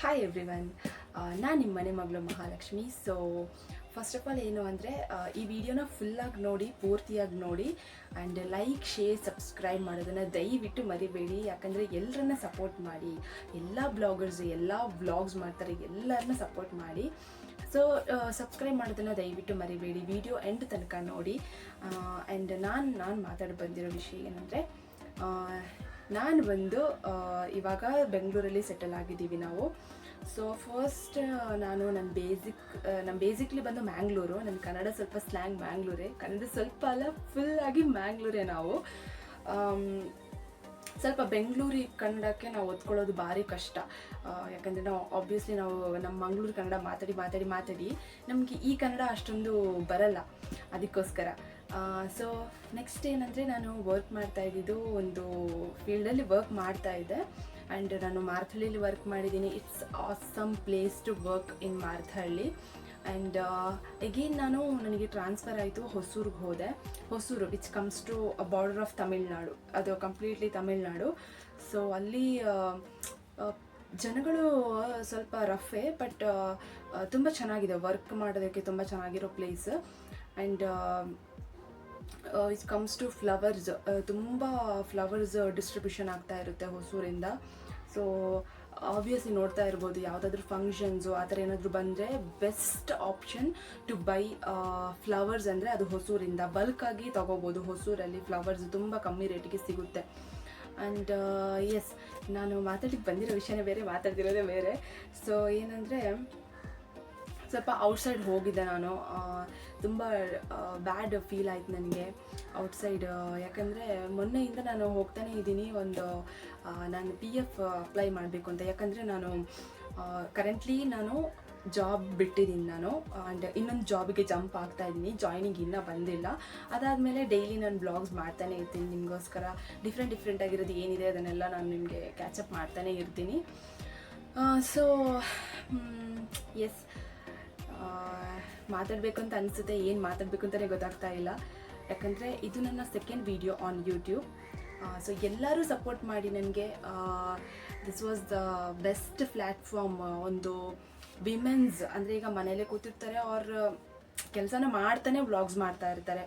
Hi everyone ನಾನು ನಿಮ್ಮ ಮನೆ ಮಗಳು Mahalakshmi. So first of all ಏನು ಅಂದರೆ ಈ ವಿಡಿಯೋನ ಫುಲ್ಲಾಗಿ ನೋಡಿ, ಪೂರ್ತಿಯಾಗಿ ನೋಡಿ ಆ್ಯಂಡ್ ಲೈಕ್ ಶೇರ್ ಸಬ್ಸ್ಕ್ರೈಬ್ ಮಾಡೋದನ್ನು ದಯವಿಟ್ಟು ಮರಿಬೇಡಿ. ಯಾಕಂದರೆ ಎಲ್ಲರನ್ನ ಸಪೋರ್ಟ್ ಮಾಡಿ, ಎಲ್ಲ ಬ್ಲಾಗರ್ಸ್ ಎಲ್ಲ ಬ್ಲಾಗ್ಸ್ ಮಾಡ್ತಾರೆ ಎಲ್ಲರನ್ನ ಸಪೋರ್ಟ್ ಮಾಡಿ. ಸೊ ಸಬ್ಸ್ಕ್ರೈಬ್ ಮಾಡೋದನ್ನು ದಯವಿಟ್ಟು ಮರಿಬೇಡಿ. ವಿಡಿಯೋ ಎಂಡ್ ತನಕ ನೋಡಿ. ಆ್ಯಂಡ್ ನಾನು ನಾನು ಮಾತಾಡಿ ಬಂದಿರೋ ವಿಷಯ ಏನಂದರೆ ನಾನು ಬಂದು ಇವಾಗ ಬೆಂಗಳೂರಲ್ಲಿ ಸೆಟಲ್ ಆಗಿದ್ದೀವಿ ನಾವು. ಸೊ ಫಸ್ಟ್ ನಾನು ನನ್ನ ಬೇಸಿಕ್ ನಮ್ಮ ಬೇಸಿಕ್ಲಿ ಬಂದು ಮ್ಯಾಂಗ್ಳೂರು ನನ್ನ ಕನ್ನಡ ಸ್ವಲ್ಪ ಸ್ಲ್ಯಾಂಗ್ ಮ್ಯಾಂಗ್ಳೂರೇ ಕನ್ನಡ ಸ್ವಲ್ಪ ಅಲ್ಲ ಫುಲ್ ಆಗಿ ಮ್ಯಾಂಗ್ಳೂರೇ ನಾವು. ಸ್ವಲ್ಪ ಬೆಂಗಳೂರಿ ಕನ್ನಡಕ್ಕೆ ನಾವು ಓದ್ಕೊಳ್ಳೋದು ಭಾರಿ ಕಷ್ಟ. ಯಾಕಂದರೆ ನಾವು ಆಬ್ವಿಯಸ್ಲಿ ನಾವು ನಮ್ಮ ಮಂಗಳೂರು ಕನ್ನಡ ಮಾತಾಡಿ ಮಾತಾಡಿ ಮಾತಾಡಿ ನಮಗೆ ಈ ಕನ್ನಡ ಅಷ್ಟೊಂದು ಬರಲ್ಲ. ಅದಕ್ಕೋಸ್ಕರ. ಸೊ ನೆಕ್ಸ್ಟ್ ಏನಂದರೆ ನಾನು ವರ್ಕ್ ಮಾಡ್ತಾ ಇದ್ದಿದ್ದು ಒಂದು ಫೀಲ್ಡಲ್ಲಿ ವರ್ಕ್ ಮಾಡ್ತಾ ಇದ್ದೆ. ಆ್ಯಂಡ್ ನಾನು ಮಾರ್ಥಳ್ಳಿಲಿ ವರ್ಕ್ ಮಾಡಿದ್ದೀನಿ. It's awesome place to work in Marathahalli and again ನಾನು ನನಗೆ ಟ್ರಾನ್ಸ್ಫರ್ ಆಯಿತು ಹೊಸೂರಿಗೆ ಹೋದೆ. Hosur which comes to border of Tamil Nadu ಅದು ಕಂಪ್ಲೀಟ್ಲಿ ತಮಿಳ್ನಾಡು ಸೊ ಅಲ್ಲಿ ಜನಗಳು ಸ್ವಲ್ಪ ರಫೇ ಬಟ್ ತುಂಬ ಚೆನ್ನಾಗಿದೆ. ವರ್ಕ್ ಮಾಡೋದಕ್ಕೆ ತುಂಬ ಚೆನ್ನಾಗಿರೋ place and it comes to flowers ತುಂಬ ಫ್ಲವರ್ಸ್ ಡಿಸ್ಟ್ರಿಬ್ಯೂಷನ್ ಆಗ್ತಾ ಇರುತ್ತೆ ಹೊಸೂರಿಂದ. ಸೊ ಆಬ್ವಿಯಸ್ಲಿ ನೋಡ್ತಾ ಇರ್ಬೋದು ಯಾವುದಾದ್ರೂ ಫಂಕ್ಷನ್ಸು ಆ ಥರ ಏನಾದರೂ ಬಂದರೆ best option to buy flowers ಅಂದರೆ ಅದು ಹೊಸೂರಿಂದ. ಬಲ್ಕಾಗಿ ತೊಗೋಬೋದು ಹೊಸೂರಲ್ಲಿ ಫ್ಲವರ್ಸ್ ತುಂಬ ಕಮ್ಮಿ ರೇಟಿಗೆ ಸಿಗುತ್ತೆ. ಆ್ಯಂಡ್ ಎಸ್ ನಾನು ಮಾತಾಡಲಿಕ್ಕೆ ಬಂದಿರೋ ವಿಷಯನೇ ಬೇರೆ, ಮಾತಾಡ್ತಿರೋದೇ ಬೇರೆ. ಸೊ ಏನಂದರೆ ಸ್ವಲ್ಪ ಔಟ್ಸೈಡ್ ಹೋಗಿದ್ದೆ ನಾನು. ತುಂಬ ಬ್ಯಾಡ್ ಫೀಲ್ ಆಯ್ತು ನನಗೆ ಔಟ್ಸೈಡ್ ಯಾಕಂದರೆ ಮೊನ್ನೆಯಿಂದ ನಾನು ಹೋಗ್ತಾನೆ ಇದ್ದೀನಿ. ಒಂದು ನಾನು ಪಿ ಎಫ್ ಅಪ್ಲೈ ಮಾಡಬೇಕು ಅಂತ. ಯಾಕಂದರೆ ನಾನು ಕರೆಂಟ್ಲಿ ನಾನು ಜಾಬ್ ಬಿಟ್ಟಿದ್ದೀನಿ ನಾನು. ಆ್ಯಂಡ್ ಇನ್ನೊಂದು ಜಾಬಿಗೆ ಜಂಪ್ ಆಗ್ತಾ ಇದ್ದೀನಿ. ಜಾಯ್ನಿಂಗ್ ಇನ್ನೂ ಬಂದಿಲ್ಲ. ಅದಾದಮೇಲೆ ಡೈಲಿ ನಾನು ಬ್ಲಾಗ್ಸ್ ಮಾಡ್ತಾನೆ ಇರ್ತೀನಿ. ನಿಮಗೋಸ್ಕರ ಡಿಫ್ರೆಂಟ್ ಡಿಫ್ರೆಂಟ್ ಆಗಿರೋದು ಏನಿದೆ ಅದನ್ನೆಲ್ಲ ನಾನು ನಿಮಗೆ ಕ್ಯಾಚಪ್ ಮಾಡ್ತಾನೆ ಇರ್ತೀನಿ. ಸೊ ಎಸ್ ಮಾತಾಡಬೇಕು ಅಂತ ಅನಿಸುತ್ತೆ, ಏನು ಮಾತಾಡಬೇಕು ಅಂತಲೇ ಗೊತ್ತಾಗ್ತಾ ಇಲ್ಲ. ಯಾಕಂದರೆ ಇದು ನನ್ನ second video on YouTube so ಎಲ್ಲರೂ ಸಪೋರ್ಟ್ ಮಾಡಿ ನನಗೆ this was the best platform ಒಂದು ವಿಮೆನ್ಸ್ ಅಂದರೆ ಈಗ ಮನೇಲೇ ಕೂತಿರ್ತಾರೆ ಅವ್ರ ಕೆಲಸನ ಮಾಡ್ತಾನೆ ವ್ಲಾಗ್ಸ್ ಮಾಡ್ತಾ ಇರ್ತಾರೆ.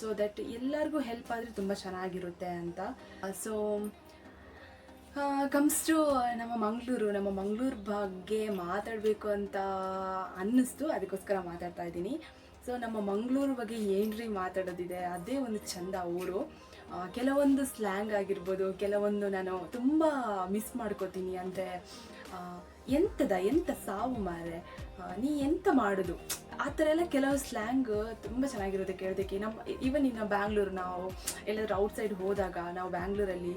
ಸೊ ದಟ್ ಎಲ್ಲರಿಗೂ ಹೆಲ್ಪ್ ಆದರೆ ತುಂಬ ಚೆನ್ನಾಗಿರುತ್ತೆ ಅಂತ. ಸೊ ಕಮ್ಸ್ ಟು ನಮ್ಮ ಮಂಗಳೂರು ನಮ್ಮ ಮಂಗಳೂರು ಬಗ್ಗೆ ಮಾತಾಡಬೇಕು ಅಂತ ಅನ್ನಿಸ್ತು. ಅದಕ್ಕೋಸ್ಕರ ಮಾತಾಡ್ತಾ ಇದ್ದೀನಿ. ಸೊ ನಮ್ಮ ಮಂಗಳೂರು ಬಗ್ಗೆ ಏನ್ರಿ ಮಾತಾಡೋದಿದೆ? ಅದೇ ಒಂದು ಚಂದ ಊರು. ಕೆಲವೊಂದು ಸ್ಲ್ಯಾಂಗ್ ಆಗಿರ್ಬೋದು, ಕೆಲವೊಂದು ನಾನು ತುಂಬ ಮಿಸ್ ಮಾಡ್ಕೋತೀನಿ ಅಂದರೆ ಎಂಥದ ಎಂಥ ಸಾವು ಮಾರೆ ನೀ ಎಂತ ಮಾಡೋದು? ಆ ಥರ ಎಲ್ಲ ಕೆಲವು ಸ್ಲ್ಯಾಂಗ್ ತುಂಬ ಚೆನ್ನಾಗಿರುತ್ತೆ ಕೇಳೋದಕ್ಕೆ. ನಮ್ಮ ಈವನ್ ಇನ್ನು ಬ್ಯಾಂಗ್ಳೂರು ನಾವು ಎಲ್ಲಾದರೂ ಔಟ್ಸೈಡ್ ಹೋದಾಗ, ನಾವು ಬ್ಯಾಂಗ್ಳೂರಲ್ಲಿ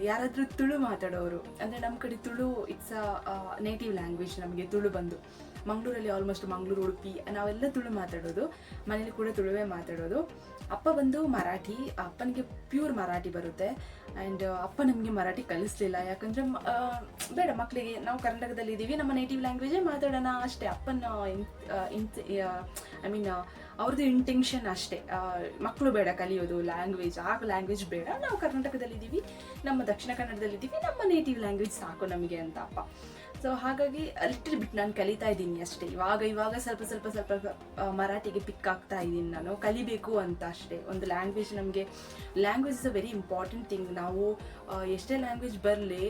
ಯಾರಾದರೂ ತುಳು ಮಾತಾಡೋರು ಅಂದರೆ ನಮ್ಮ ಕಡೆ Tulu it's a native language ನಮಗೆ ತುಳು ಬಂದು. ಮಂಗಳೂರಲ್ಲಿ ಆಲ್ಮೋಸ್ಟ್ ಮಂಗಳೂರು, ಉಡುಪಿ, ನಾವೆಲ್ಲ ತುಳು ಮಾತಾಡೋದು. ಮನೇಲಿ ಕೂಡ ತುಳುವೇ ಮಾತಾಡೋದು. ಅಪ್ಪ ಬಂದು ಮರಾಠಿ, ಅಪ್ಪನಿಗೆ ಪ್ಯೂರ್ ಮರಾಠಿ ಬರುತ್ತೆ. ಆ್ಯಂಡ್ ಅಪ್ಪ ನಮಗೆ ಮರಾಠಿ ಕಲಿಸ್ಲಿಲ್ಲ. ಯಾಕಂದರೆ ಬೇಡ ಮಕ್ಕಳಿಗೆ ನಾವು ಕರ್ನಾಟಕದಲ್ಲಿ ಇದ್ದೀವಿ ನಮ್ಮ ನೇಟಿವ್ ಲ್ಯಾಂಗ್ವೇಜೇ ಮಾತಾಡೋಣ ಅಷ್ಟೇ. ಅಪ್ಪನ ಇಂತ್ ಐ ಮೀನ್ ಅವ್ರದ್ದು ಇಂಟೆನ್ಷನ್ ಅಷ್ಟೇ. ಮಕ್ಕಳು ಬೇಡ ಕಲಿಯೋದು ಲ್ಯಾಂಗ್ವೇಜ್ ಆ ಲ್ಯಾಂಗ್ವೇಜ್ ಬೇಡ. ನಾವು ಕರ್ನಾಟಕದಲ್ಲಿದ್ದೀವಿ ನಮ್ಮ ದಕ್ಷಿಣ ಕನ್ನಡದಲ್ಲಿದ್ದೀವಿ ನಮ್ಮ ನೇಟಿವ್ ಲ್ಯಾಂಗ್ವೇಜ್ ಸಾಕು ನಮಗೆ ಅಂತ ಅಪ್ಪ. ಸೊ ಹಾಗಾಗಿ ಲಿಟ್ಲ್ ಬಿಟ್ ನಾನು ಕಲಿತಾ ಇದ್ದೀನಿ ಅಷ್ಟೇ. ಇವಾಗ ಇವಾಗ ಸ್ವಲ್ಪ ಸ್ವಲ್ಪ ಸ್ವಲ್ಪ ಮರಾಠಿಗೆ ಪಿಕ್ ಆಗ್ತಾ ಇದ್ದೀನಿ ನಾನು. ಕಲಿಬೇಕು ಅಂತ ಅಷ್ಟೇ. ಒಂದು ಲ್ಯಾಂಗ್ವೇಜ್ ನಮಗೆ language is a very important thing ನಾವು ಎಷ್ಟೇ ಲ್ಯಾಂಗ್ವೇಜ್ ಬರಲಿ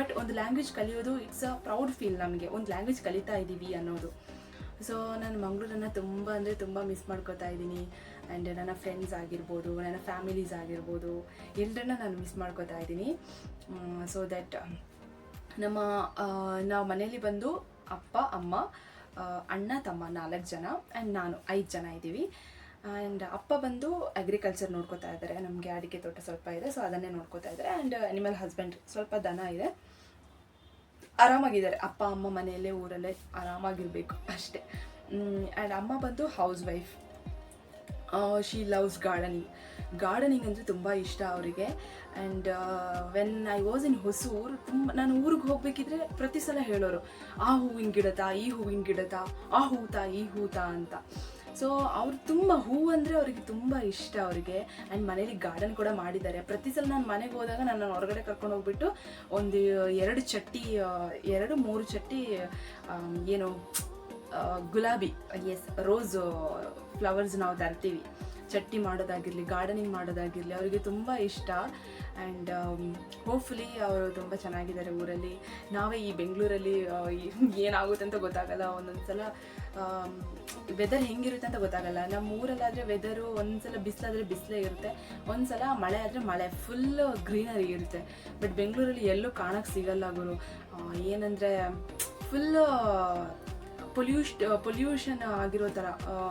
ಬಟ್ ಒಂದು ಲ್ಯಾಂಗ್ವೇಜ್ ಕಲಿಯೋದು ಇಟ್ಸ್ ಅ ಪ್ರೌಡ್ ಫೀಲ್ ನಮಗೆ. ಒಂದು ಲ್ಯಾಂಗ್ವೇಜ್ ಕಲಿತಾ ಇದ್ದೀವಿ ಅನ್ನೋದು. ಸೊ ನಾನು ಮಂಗಳೂರನ್ನು ತುಂಬ ಅಂದರೆ ತುಂಬ ಮಿಸ್ ಮಾಡ್ಕೋತಾ ಇದ್ದೀನಿ ಆ್ಯಂಡ್ ನನ್ನ ಫ್ರೆಂಡ್ಸ್ ಆಗಿರ್ಬೋದು, ನನ್ನ ಫ್ಯಾಮಿಲೀಸ್ ಆಗಿರ್ಬೋದು ಎಲ್ಲರನ್ನ ನಾನು ಮಿಸ್ ಮಾಡ್ಕೋತಾ ಇದ್ದೀನಿ ಸೊ ದಟ್ ನಮ್ಮ ನಾವು ಮನೆಯಲ್ಲಿ ಬಂದು ಅಪ್ಪ, ಅಮ್ಮ ಅಣ್ಣ, ತಮ್ಮ ನಾಲ್ಕು ಜನ ಆ್ಯಂಡ್ ನಾನು ಐದು ಜನ ಇದ್ದೀವಿ. ಆ್ಯಂಡ್ ಅಪ್ಪ ಬಂದು ಅಗ್ರಿಕಲ್ಚರ್ ನೋಡ್ಕೋತಾ ಇದ್ದಾರೆ ನಮಗೆ ಅಡಿಕೆ ತೋಟ ಸ್ವಲ್ಪ ಇದೆ ಸೊ ಅದನ್ನೇ ನೋಡ್ಕೋತಾ ಇದ್ದಾರೆ ಆ್ಯಂಡ್ ಅನಿಮಲ್ ಹಸ್ಬೆಂಡ್ ಸ್ವಲ್ಪ ದನ ಇದೆ. ಆರಾಮಾಗಿದ್ದಾರೆ. ಅಪ್ಪ, ಅಮ್ಮ ಮನೆಯಲ್ಲೇ ಊರಲ್ಲೇ ಆರಾಮಾಗಿರಬೇಕು ಅಷ್ಟೇ. ಆ್ಯಂಡ್ ಅಮ್ಮ ಬಂದು housewife she loves gardening gardening ಅಂದರೆ ತುಂಬ ಇಷ್ಟ ಅವರಿಗೆ. And when I was in Hosur ತುಂಬ, ನಾನು ಊರಿಗೆ ಹೋಗಬೇಕಿದ್ರೆ ಪ್ರತಿ ಸಲ ಹೇಳೋರು, ಆ ಹೂವಿನ ಗಿಡತಾ ಈ ಹೂವಿನ ಗಿಡತಾ ಆ ಹೂತಾ ಈ ಹೂತಾ ಅಂತ. ಸೊ ಅವ್ರು ತುಂಬ ಹೂ ಅಂದರೆ ಅವರಿಗೆ ತುಂಬ ಇಷ್ಟ ಅವರಿಗೆ. ಆ್ಯಂಡ್ ಮನೇಲಿ ಗಾರ್ಡನ್ ಕೂಡ ಮಾಡಿದ್ದಾರೆ. ಪ್ರತಿ ಸಲ ನಾನು ಮನೆಗೆ ಹೋದಾಗ ನಾನು ಹೊರಗಡೆ ಕರ್ಕೊಂಡು ಹೋಗ್ಬಿಟ್ಟು ಒಂದು ಎರಡು ಚಟ್ಟಿ ಎರಡು, ಮೂರು ಚಟ್ಟಿ ಏನು ಗುಲಾಬಿ ಎಸ್ ರೋಸ್ ಫ್ಲವರ್ಸ್ ನಾವು ತರ್ತೀವಿ. ಚಟ್ಟಿ ಮಾಡೋದಾಗಿರಲಿ ಗಾರ್ಡನಿಂಗ್ ಮಾಡೋದಾಗಿರಲಿ ಅವರಿಗೆ ತುಂಬ ಇಷ್ಟ. ಆ್ಯಂಡ್ ಹೋಪ್ಫುಲಿ ಅವರು ತುಂಬ ಚೆನ್ನಾಗಿದ್ದಾರೆ ಊರಲ್ಲಿ. ನಾವೇ ಈ ಬೆಂಗಳೂರಲ್ಲಿ ಏನಾಗುತ್ತೆ ಅಂತ ಗೊತ್ತಾಗಲ್ಲ. ಒಂದೊಂದು ಸಲ ವೆದರ್ ಹೆಂಗಿರುತ್ತೆ ಅಂತ ಗೊತ್ತಾಗಲ್ಲ. ನಮ್ಮ ಊರಲ್ಲಾದರೆ ವೆದರು ಒಂದ್ಸಲ ಬಿಸಿಲಾದರೆ ಬಿಸಿಲೇ ಇರುತ್ತೆ. ಒಂದ್ಸಲ ಮಳೆ ಆದರೆ ಮಳೆ ಫುಲ್ ಗ್ರೀನರಿ ಇರುತ್ತೆ. ಬಟ್ ಬೆಂಗಳೂರಲ್ಲಿ ಎಲ್ಲೂ ಕಾಣಕ್ಕೆ ಸಿಗಲ್ಲ ಗುರು. ಏನಂದರೆ ಫುಲ್ ಪೊಲ್ಯೂಷ್ ಪೊಲ್ಯೂಷನ್ ಆಗಿರೋ ಥರ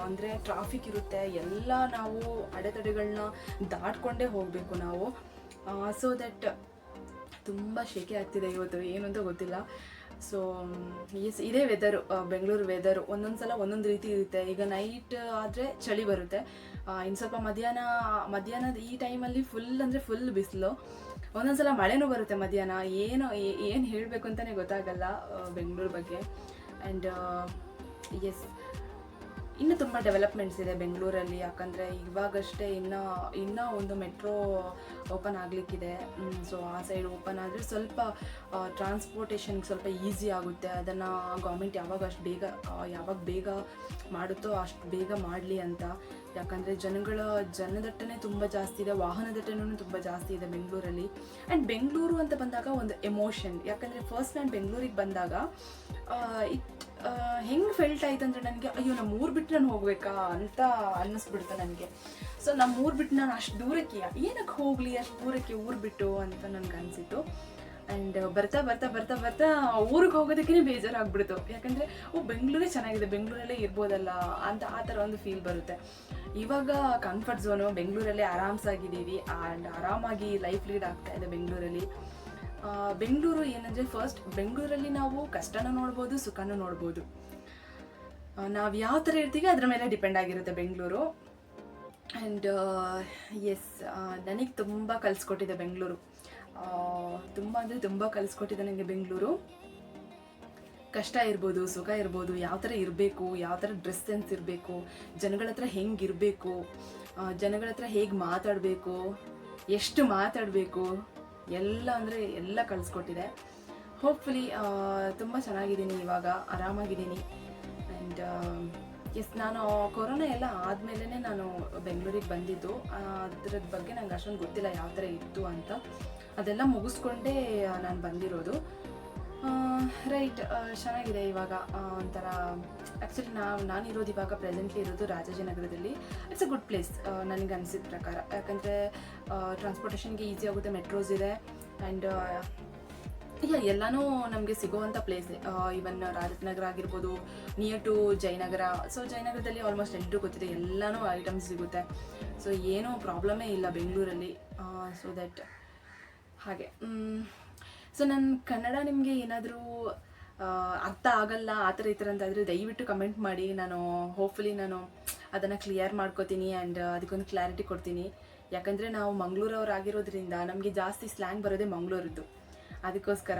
ಅಂದರೆ ಟ್ರಾಫಿಕ್ ಇರುತ್ತೆ, ಎಲ್ಲ ನಾವು ಅಡೆತಡೆಗಳನ್ನ ದಾಟ್ಕೊಂಡೇ ಹೋಗಬೇಕು ನಾವು. ಸೊ ದಟ್ ತುಂಬ ಶೆಕೆ ಆಗ್ತಿದೆ ಇವತ್ತು, ಏನು ಅಂತ ಗೊತ್ತಿಲ್ಲ. ಸೊ ಎಸ್ ಇದೇ ವೆದರು ಬೆಂಗಳೂರು ವೆದರು ಒಂದೊಂದು ಸಲ ಒಂದೊಂದು ರೀತಿ ಇರುತ್ತೆ. ಈಗ ನೈಟ್ ಆದರೆ ಚಳಿ ಬರುತ್ತೆ. ಇನ್ನು ಸ್ವಲ್ಪ ಮಧ್ಯಾಹ್ನ, ಮಧ್ಯಾಹ್ನದ ಈ ಟೈಮಲ್ಲಿ ಫುಲ್ ಅಂದರೆ ಫುಲ್ ಬಿಸಿಲು. ಒಂದೊಂದು ಸಲ ಮಳೆನೂ ಬರುತ್ತೆ ಮಧ್ಯಾಹ್ನ. ಏನು ಏನು ಹೇಳಬೇಕು ಅಂತಲೇ ಗೊತ್ತಾಗಲ್ಲ ಬೆಂಗಳೂರು ಬಗ್ಗೆ. ಆ್ಯಂಡ್ ಎಸ್ ಇನ್ನೂ ತುಂಬ ಡೆವಲಪ್ಮೆಂಟ್ಸ್ ಇದೆ ಬೆಂಗಳೂರಲ್ಲಿ ಯಾಕಂದರೆ ಇವಾಗಷ್ಟೇ ಇನ್ನೂ ಇನ್ನೂ ಒಂದು ಮೆಟ್ರೋ ಓಪನ್ ಆಗಲಿಕ್ಕಿದೆ. ಸೊ ಆ ಸೈಡ್ ಓಪನ್ ಆದರೆ ಸ್ವಲ್ಪ ಟ್ರಾನ್ಸ್ಪೋರ್ಟೇಷನ್ಗೆ ಸ್ವಲ್ಪ ಈಸಿ ಆಗುತ್ತೆ. ಅದನ್ನು ಗೌರ್ಮೆಂಟ್ ಯಾವಾಗ ಅಷ್ಟು ಬೇಗ ಯಾವಾಗ ಬೇಗ ಮಾಡುತ್ತೋ ಅಷ್ಟು ಬೇಗ ಮಾಡಲಿ ಅಂತ. ಯಾಕಂದರೆ ಜನಗಳ ಜನದಟ್ಟಣೆ ತುಂಬ ಜಾಸ್ತಿ ಇದೆ, ವಾಹನ ದಟ್ಟಣೆನೂ ತುಂಬ ಜಾಸ್ತಿ ಇದೆ ಬೆಂಗಳೂರಲ್ಲಿ. ಆ್ಯಂಡ್ ಬೆಂಗಳೂರು ಅಂತ ಬಂದಾಗ ಒಂದು ಎಮೋಷನ್ ಯಾಕಂದರೆ ಫಸ್ಟ್ ನಾನು ಬೆಂಗಳೂರಿಗೆ ಬಂದಾಗ ಇಟ್ ಹೆಂಗೆ ಫೆಲ್ಟ್ ಆಯ್ತು ಅಂದರೆ ನನಗೆ, ಅಯ್ಯೋ ನಮ್ಮ ಊರು ಬಿಟ್ಟು ನಾನು ಹೋಗಬೇಕಾ? ಅಂತ ಅನ್ನಿಸ್ಬಿಡ್ತು ನನಗೆ. ಸೊ ನಮ್ಮ ಊರು ಬಿಟ್ಟು ನಾನು ಅಷ್ಟು ದೂರಕ್ಕೆ, ಏನಕ್ಕೆ ಹೋಗಲಿ ಅಷ್ಟು ದೂರಕ್ಕೆ ಊರು ಬಿಟ್ಟು ಅಂತ ನನಗೆ ಅನಿಸಿತು ಆ್ಯಂಡ್ ಬರ್ತಾ ಬರ್ತಾ ಬರ್ತಾ ಬರ್ತಾ ಊರಿಗೆ ಹೋಗೋದಕ್ಕೇ ಬೇಜಾರಾಗ್ಬಿಡ್ತು. ಯಾಕಂದರೆ, ಓ, ಬೆಂಗಳೂರೇ ಚೆನ್ನಾಗಿದೆ, ಬೆಂಗಳೂರಲ್ಲೇ ಇರ್ಬೋದಲ್ಲ ಅಂತ ಆ ಥರ ಒಂದು ಫೀಲ್ ಬರುತ್ತೆ. ಇವಾಗ ಕಂಫರ್ಟ್ ಝೋನು ಬೆಂಗಳೂರಲ್ಲೇ ಆರಾಮ್ಸಾಗಿದ್ದೀವಿ ಆ್ಯಂಡ್ ಆರಾಮಾಗಿ ಲೈಫ್ ಲೀಡ್ ಆಗ್ತಾ ಇದೆ ಬೆಂಗಳೂರಲ್ಲಿ. ಬೆಂಗಳೂರು ಏನಂದರೆ ಫಸ್ಟ್ ಬೆಂಗಳೂರಲ್ಲಿ ನಾವು ಕಷ್ಟನೂ ನೋಡ್ಬೋದು, ಸುಖನೂ ನೋಡ್ಬೋದು. ನಾವು ಯಾವ ಥರ ಇರ್ತೀವಿ ಅದ್ರ ಮೇಲೆ ಡಿಪೆಂಡ್ ಆಗಿರುತ್ತೆ ಬೆಂಗಳೂರು. ಆ್ಯಂಡ್ ಎಸ್ ನನಗೆ ತುಂಬ ಕಲಿಸ್ಕೊಟ್ಟಿದೆ ಬೆಂಗಳೂರು. ತುಂಬ ಅಂದರೆ ತುಂಬ ಕಲಿಸ್ಕೊಟ್ಟಿದೆ ನನಗೆ ಬೆಂಗಳೂರು. ಕಷ್ಟ ಇರ್ಬೋದು, ಸುಖ ಇರ್ಬೋದು, ಯಾವ ಥರ ಇರಬೇಕು, ಯಾವ ಥರ ಡ್ರೆಸ್ ಸೆನ್ಸ್ ಇರಬೇಕು, ಜನಗಳ ಹತ್ರ ಹೆಂಗಿರಬೇಕು ಜನಗಳ ಹತ್ರ ಹೇಗೆ ಮಾತಾಡಬೇಕು, ಎಷ್ಟು ಮಾತಾಡಬೇಕು, ಎಲ್ಲ ಅಂದರೆ ಎಲ್ಲ ಕಲಿಸ್ಕೊಟ್ಟಿದೆ. ಹೋಪ್ಫುಲಿ ತುಂಬ ಚೆನ್ನಾಗಿದ್ದೀನಿ ಇವಾಗ, ಆರಾಮಾಗಿದ್ದೀನಿ. ಆ್ಯಂಡ್ ಎಸ್ ನಾನು ಕೊರೋನಾ ಎಲ್ಲ ಆದಮೇಲೆ ನಾನು ಬೆಂಗಳೂರಿಗೆ ಬಂದಿದ್ದು. ಅದ್ರದ್ದು ಬಗ್ಗೆ ನಂಗೆ ಅಷ್ಟೊಂದು ಗೊತ್ತಿಲ್ಲ ಯಾವ ಥರ ಇತ್ತು ಅಂತ. ಅದೆಲ್ಲ ಮುಗಿಸ್ಕೊಂಡೇ ನಾನು ಬಂದಿರೋದು. ರೈಟ್ ಚೆನ್ನಾಗಿದೆ ಇವಾಗ ಒಂಥರ ಆ್ಯಕ್ಚುಲಿ ನಾವು, ನಾನಿರೋದು ಇವಾಗ ಪ್ರೆಸೆಂಟ್ಲಿ ಇರೋದು ರಾಜಾಜಿನಗರದಲ್ಲಿ ಇಟ್ಸ್ ಅ ಗುಡ್ ಪ್ಲೇಸ್ ನನಗೆ ಅನಿಸಿದ ಪ್ರಕಾರ. ಯಾಕಂದರೆ ಟ್ರಾನ್ಸ್ಪೋರ್ಟೇಷನ್ಗೆ ಈಸಿ ಆಗುತ್ತೆ ಮೆಟ್ರೋಸ್ ಇದೆ ಆ್ಯಂಡ್ ಇಲ್ಲ, ಎಲ್ಲನೂ ನಮಗೆ ಸಿಗುವಂಥ ಪ್ಲೇಸ್ ಇವನ್ ರಾಜನಗರ ಆಗಿರ್ಬೋದು ನಿಯರ್ ಟು ಜಯನಗರ. ಸೊ ಜಯನಗರದಲ್ಲಿ ಆಲ್ಮೋಸ್ಟ್ ಎಲ್ಲರೂ ಗೊತ್ತಿದೆ, ಎಲ್ಲನೂ ಐಟಮ್ಸ್ ಸಿಗುತ್ತೆ. ಸೊ ಏನೂ ಪ್ರಾಬ್ಲಮೇ ಇಲ್ಲ ಬೆಂಗಳೂರಲ್ಲಿ. ಸೊ ದಟ್ ಹಾಗೆ. ಸೊ ನನ್ನ ಕನ್ನಡ ನಿಮಗೆ ಏನಾದರೂ ಅರ್ಥ ಆಗಲ್ಲ, ಆ ಥರ ಈ ಥರ ಅಂತಾದರೆ ದಯವಿಟ್ಟು ಕಮೆಂಟ್ ಮಾಡಿ. ನಾನು ಹೋಪ್ಫುಲಿ ನಾನು ಅದನ್ನು ಕ್ಲಿಯರ್ ಮಾಡ್ಕೋತೀನಿ ಆ್ಯಂಡ್ ಅದಕ್ಕೊಂದು ಕ್ಲಾರಿಟಿ ಕೊಡ್ತೀನಿ. ಯಾಕಂದರೆ ನಾವು ಮಂಗಳೂರವ್ರು ಆಗಿರೋದ್ರಿಂದ ನಮಗೆ ಜಾಸ್ತಿ ಸ್ಲ್ಯಾಂಗ್ ಬರೋದೇ ಮಂಗಳೂರದ್ದು. ಅದಕ್ಕೋಸ್ಕರ